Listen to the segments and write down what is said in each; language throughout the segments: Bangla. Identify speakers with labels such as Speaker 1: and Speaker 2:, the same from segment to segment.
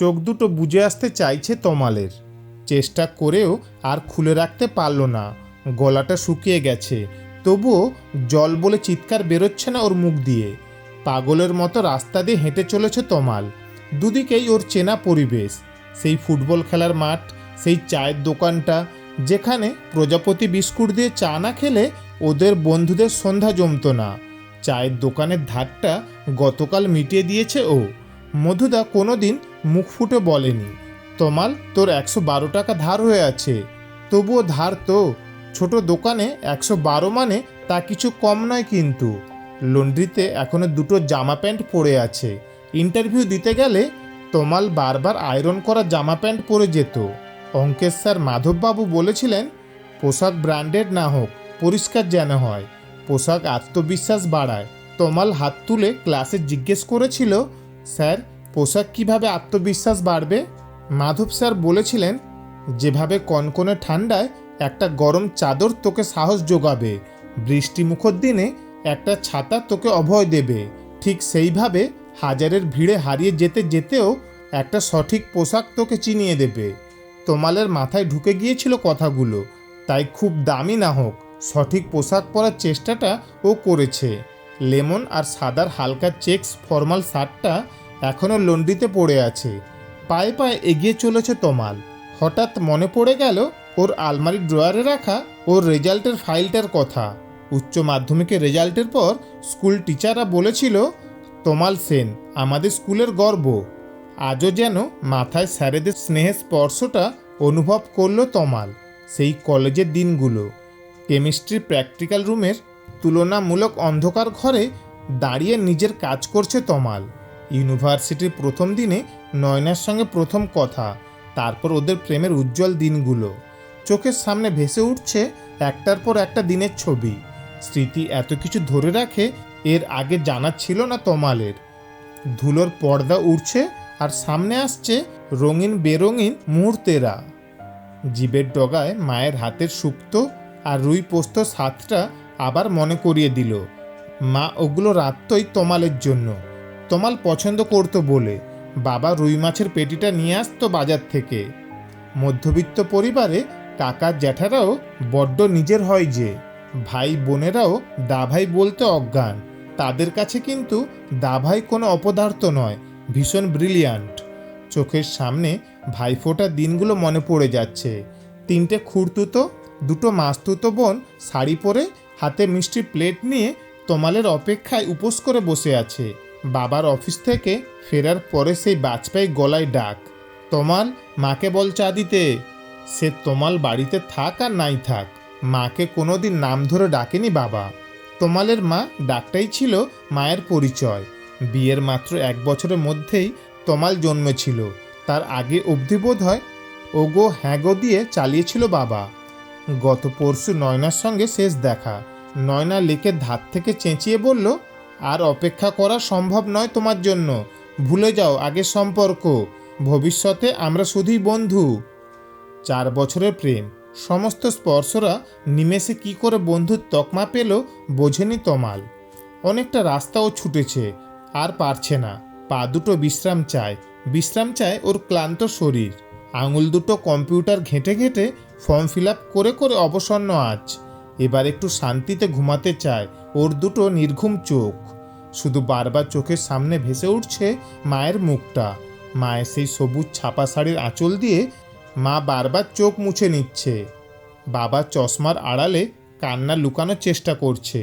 Speaker 1: চোখ দুটো বুঝে আসতে চাইছে তমালের। চেষ্টা করেও আর খুলে রাখতে পারল না। গলাটা শুকিয়ে গেছে। তবুও জল বলে চিৎকার বেরোচ্ছে না ওর মুখ দিয়ে। পাগলের মতো রাস্তা দিয়ে হেঁটে চলেছে তমাল। দুদিকেই ওর চেনা পরিবেশ। সেই ফুটবল খেলার মাঠ, সেই চায়ের দোকানটা, যেখানে প্রজাপতি বিস্কুট দিয়ে চা না খেলে ওদের বন্ধুদের সন্ধ্যা জমতো না। চায়ের দোকানের ধারটা গতকাল মিটিয়ে দিয়েছে ও। মধুদা কোনোদিন মুখ ফুটে বলেনি, তমাল, তোর একশো বারো টাকা ধার হয়ে আছে। তবুও ধার তো। ছোট দোকানে একশো বারো মানে তা কিছু কম নয় কিন্তু। লন্ড্রিতে এখনও দুটো জামা প্যান্ট পরে আছে। ইন্টারভিউ দিতে গেলে তমাল বারবার আয়রন করা জামা প্যান্ট পরে যেত। অঙ্কেশ স্যার মাধববাবু বলেছিলেন, পোশাক ব্র্যান্ডেড না হোক, পরিষ্কার যেন হয়। পোশাক আত্মবিশ্বাস বাড়ায়। তমাল হাত তুলে ক্লাসে জিজ্ঞেস করেছিল স্যার, পোশাক কীভাবে আত্মবিশ্বাস বাড়বে? মাধব স্যার বলেছিলেন, যেভাবে কনকনে ঠান্ডায় একটা গরম চাদর তোকে সাহস যোগাবে বৃষ্টিমুখর দিনে একটা ছাতা তোকে অভয় দেবে। ঠিক সেইভাবে হাজারের ভিড়ে হারিয়ে যেতে যেতেও একটা সঠিক পোশাক তোকে চিনিয়ে দেবে। তোমালের মাথায় ঢুকে গিয়েছিল কথাগুলো, তাই খুব দামি না হোক, সঠিক পোশাক পরার চেষ্টাটা ও করেছে। লেমন আর সাদার হালকা চেক্স ফর্মাল শার্টটা এখনও লন্ড্রিতে পড়ে আছে। পায়ে পায়ে এগিয়ে চলেছে তমাল। হঠাৎ মনে পড়ে গেল ওর আলমারির ড্রয়ারে রাখা ওর রেজাল্টের ফাইলটার কথা। উচ্চ মাধ্যমিকের রেজাল্টের পর স্কুল টিচাররা বলেছিল, তমাল সেন, আমাদের স্কুলের গর্ব। আজও যেন মাথায় স্যারেদের স্নেহের স্পর্শটা অনুভব করল তমাল সেই কলেজের দিনগুলো। কেমিস্ট্রি প্র্যাকটিক্যাল রুমের তুলনামূলক অন্ধকার ঘরে দাঁড়িয়ে নিজের কাজ করছে তমাল। ইউনিভার্সিটির প্রথম দিনে নয়নার সঙ্গে প্রথম কথা, তারপর ওদের প্রেমের উজ্জ্বল দিনগুলো। চোখের সামনে ভেসে উঠছে একটার পর একটা দিনের ছবি। স্মৃতি এত কিছু ধরে রাখে এর আগে জানা ছিল না তমালের। ধুলোর পর্দা উঠছে আর সামনে আসছে রঙিন বেরঙিন মুহূর্তেরা। জীবের ডগায় মায়ের হাতের শুক্তো আর রুই পোস্ত স্বাদটা আবার মনে করিয়ে দিল, মা, ওগুলো রাখতই তোমালের জন্য। তোমাল পছন্দ করতো বলে। বাবা রুই মাছের পেটিটা নিয়ে আসতো বাজার থেকে। মধ্যবিত্ত পরিবারে কাকা জ্যাঠারাও বড্ড নিজের হয় যে। ভাই বোনেরাও দাভাই বলতে অজ্ঞান। তাদের কাছে কিন্তু দাভাই কোনো অপদার্থ নয়, ভীষণ ব্রিলিয়ান্ট। চোখের সামনে ভাইফোঁটার দিনগুলো মনে পড়ে যাচ্ছে। তিনটে খুঁড়তুতো, দুটো মাস্তুতো বোন, শাড়ি পরে হাতে মিষ্টি প্লেট নিয়ে তোমালের অপেক্ষায় উপোস করে বসে আছে। বাবার অফিস থেকে ফেরার পরে সেই বাজপাই গলায় ডাক, তোমাল, মাকে বল চা দিতে। সে তোমাল বাড়িতে থাক আর নাই থাক, মাকে কোনোদিন নাম ধরে ডাকেনি বাবা। তোমালের মা ডাকটাই ছিল মায়ের পরিচয়। বিয়ের মাত্র এক বছরের মধ্যেই তোমাল জন্মেছিল। তার আগে অবধি বোধ হয় ওগো হ্যাগো দিয়ে চালিয়েছিল বাবা। গত পরশু নয়নার সঙ্গে শেষ দেখা। নয়না লেকের ধার থেকে চেঁচিয়ে বলল, আর অপেক্ষা করা সম্ভব নয় তোমার জন্য। ভুলে যাও আগের সম্পর্ক। ভবিষ্যতে আমরা শুধুই বন্ধু। চার বছরের প্রেম। সমস্ত স্পর্শরা নিমেষে কি করে বন্ধুর তকমা পেল বোঝেনি তমাল। অনেকটা রাস্তাও ছুটেছে, আর পারছে না। পা দুটো বিশ্রাম চায়। বিশ্রাম চায় ওর ক্লান্ত শরীর। আঙুল দুটো কম্পিউটার ঘেঁটে ঘেঁটে ফর্ম ফিল আপ করে করে অবসন্ন আজ। এবার একটু শান্তিতে ঘুমাতে চায় ওর দুটো নির্ঘুম চোখ। শুধু বারবার চোখের সামনে ভেসে উঠছে মায়ের মুখটা। মায়ের সেই সবুজ ছাপা শাড়ির আঁচল দিয়ে মা বারবার চোখ মুছে নিচ্ছে। বাবা চশমার আড়ালে কান্না লুকানোর চেষ্টা করছে।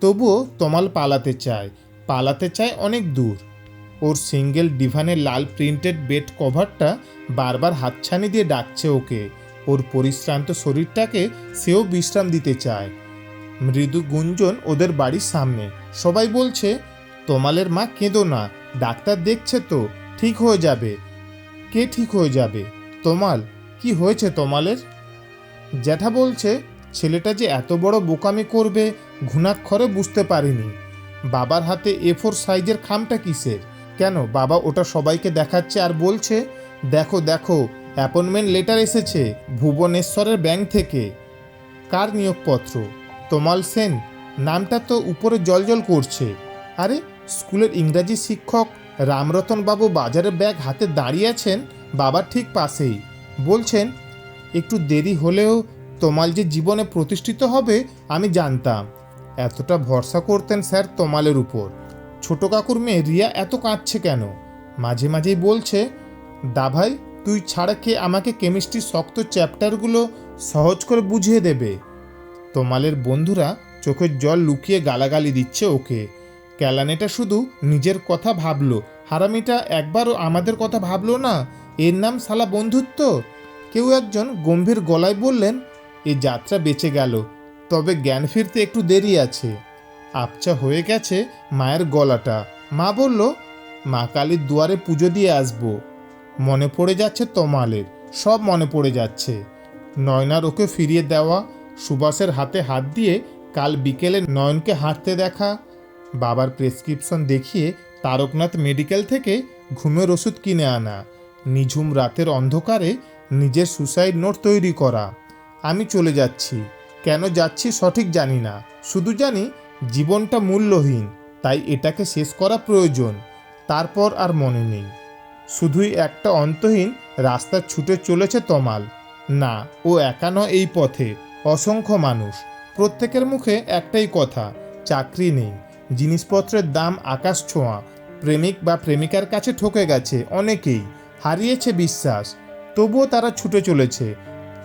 Speaker 1: তবুও তমাল পালাতে চায় পালাতে চায় অনেক দূর। ওর সিঙ্গেল ডিভানের লাল প্রিন্টেড বেড কভারটা বারবার হাতছানি দিয়ে ডাকছে ওকে। ওর পরিশ্রান্ত শরীরটাকে সেও বিশ্রাম দিতে চায়। মৃদু গুঞ্জন ওদের বাড়ির সামনে। সবাই বলছে, তোমালের মা কেঁদো না, ডাক্তার দেখছে তো, ঠিক হয়ে যাবে। কে ঠিক হয়ে যাবে? তোমাল, কি হয়েছে তোমালের? জ্যাঠা বলছে, ছেলেটা যে এত বড় বোকামি করবে, ঘুণাক্ষরে বুঝতে পারিনি। বাবার হাতে এ ফোর সাইজের খামটা কিসের? কেন? বাবা ওটা সবাইকে দেখাচ্ছে আর বলছে, দেখো দেখো অ্যাপয়েন্টমেন্ট লেটার এসেছে ভুবনেশ্বরের ব্যাংক থেকে। কার নিয়োগপত্র? তোমাল সেন। নামটা তো উপরে জলজল করছে। আরে, স্কুলের ইংরাজি শিক্ষক রামরতনবাবু বাজারের ব্যাগ হাতে দাঁড়িয়ে আছেন? বাবার ঠিক পাশেই। বলছেন, একটু দেরি হলেও তোমাল যে জীবনে প্রতিষ্ঠিত হবে, আমি জানতাম। এতটা ভরসা করতেন স্যার তোমালের উপর। ছোট কাকুর মেয়ে রিয়া এত কাঁদছে কেন? মাঝে মাঝেই বলছে দাভাই তুই ছাড়া কে আমাকে কেমিস্ট্রির শক্ত চ্যাপ্টারগুলো সহজ করে বুঝিয়ে দেবে? তোমালের বন্ধুরা চোখের জল লুকিয়ে গালাগালি দিচ্ছে ওকে। ক্যালানেটা শুধু নিজের কথা ভাবলো। হারামিটা একবারও আমাদের কথা ভাবলো না। এর নাম সালা বন্ধুত্ব? কেউ একজন গম্ভীর গলায় বললেন, এ যাত্রা বেঁচে গেল। তবে জ্ঞান ফিরতে একটু দেরি আছে। আবচা হয়ে গেছে মায়ের গলাটা। মা বলল, মা কালীর দুয়ারে পুজো দিয়ে আসব। মনে পড়ে যাচ্ছে তমালের, সব মনে পড়ে যাচ্ছে। নয়নার ওকে ফিরিয়ে দেওয়া, সুভাষের হাতে হাত দিয়ে কাল বিকেলে নয়নকে হাঁটতে দেখা। বাবার প্রেসক্রিপশন দেখিয়ে তারকনাথ মেডিকেল থেকে ঘুমের ওষুধ কিনে আনা, নিঝুম রাতের অন্ধকারে নিজের সুসাইড নোট তৈরি করা। আমি চলে যাচ্ছি, কেন যাচ্ছি সঠিক জানি না, শুধু জানি জীবনটা মূল্যহীন, তাই এটাকে শেষ করা প্রয়োজন, তারপর আর মনে নেই। শুধুই একটা অন্তহীন রাস্তা ছুটে চলেছে তমাল। না, ও একা নয় এই পথে, অসংখ্য মানুষ। প্রত্যেকের মুখে একটাই কথা, চাকরি নেই। জিনিসপত্রের দাম আকাশ ছোঁয়া। প্রেমিক বা প্রেমিকার কাছে ঠকে গেছে অনেকেই। হারিয়েছে বিশ্বাস। তবুও তারা ছুটে চলেছে।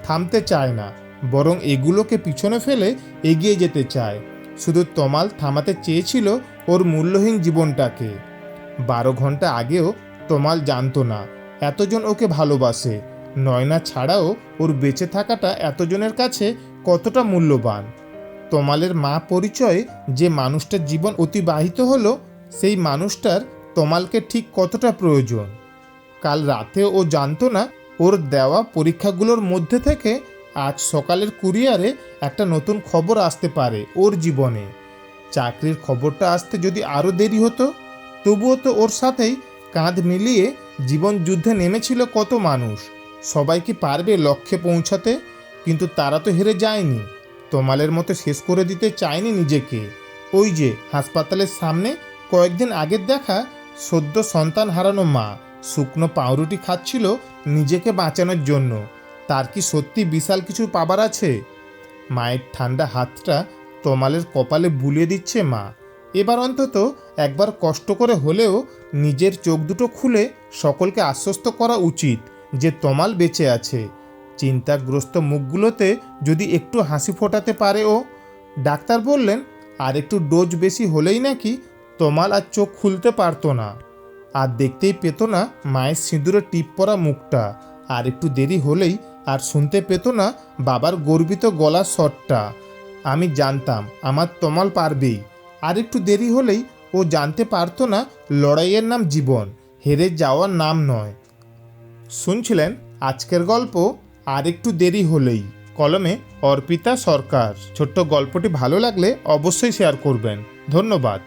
Speaker 1: থামতে চায় না। বরং এগুলোকে পিছনে ফেলে এগিয়ে যেতে চায়। শুধু তমাল থামাতে চেয়েছিল ওর মূল্যহীন জীবনটাকে। বারো ঘণ্টা আগেও তমাল জানতো না। এতজন ওকে ভালোবাসে। নয়না ছাড়াও ওর বেঁচে থাকাটা এতজনের কাছে কতটা মূল্যবান? তমালের মা পরিচয়ে যে মানুষটার জীবন অতিবাহিত হলো, সেই মানুষটার তমালকে ঠিক কতটা প্রয়োজন? কাল রাতে ও জানতো না ওর দেওয়া পরীক্ষাগুলোর মধ্যে থেকে আজ সকালের কুরিয়ারে একটা নতুন খবর আসতে পারে ওর জীবনে। চাকরির খবরটা আসতে যদি আরও দেরি হতো, তবুও তো ওর সাথেই কাঁধ মিলিয়ে জীবন যুদ্ধে নেমেছিল কত মানুষ। সবাই কি পারবে লক্ষ্যে পৌঁছাতে? কিন্তু তারা তো হেরে যায়নি। তোমালের মতো শেষ করে দিতে চায়নি নিজেকে। ওই যে, হাসপাতালের সামনে কয়েকদিন আগের দেখা, সদ্য সন্তান হারানো মা, শুকনো পাউরুটি খাচ্ছিল নিজেকে বাঁচানোর জন্য। তার কি সত্যি বিশাল কিছু পাবার আছে? মায়ের ঠান্ডা হাতটা তোমালের কপালে বুলিয়ে দিচ্ছে মা। এবার অন্তত একবার কষ্ট করে হলেও নিজের চোখ দুটো খুলে সকলকে আশ্বস্ত করা উচিত যে তমাল বেঁচে আছে। চিন্তাগ্রস্ত মুখগুলোতে যদি একটু হাসি ফোটাতে পারে ও। ডাক্তার বললেন, আর একটু ডোজ বেশি হলেই নাকি তমাল আর চোখ খুলতে পারতো না। আর দেখতেই পেত না মায়ের সিঁদুরে টিপ পরা মুখটা। আর একটু দেরি হলেই আর শুনতে পেত না বাবার গর্বিত গলার স্বরটা। আমি জানতাম, আমার তমাল পারবেই। আর একটু দেরি হলেই ও জানতে পারত না লড়াইয়ের নাম জীবন, হেরে যাওয়ার নাম নয়। শুনছিলেন আজকের গল্প আর একটু দেরি হলেই, কলমে অর্পিতা সরকার। ছোট্ট গল্পটি ভালো লাগলে অবশ্যই শেয়ার করবেন। ধন্যবাদ।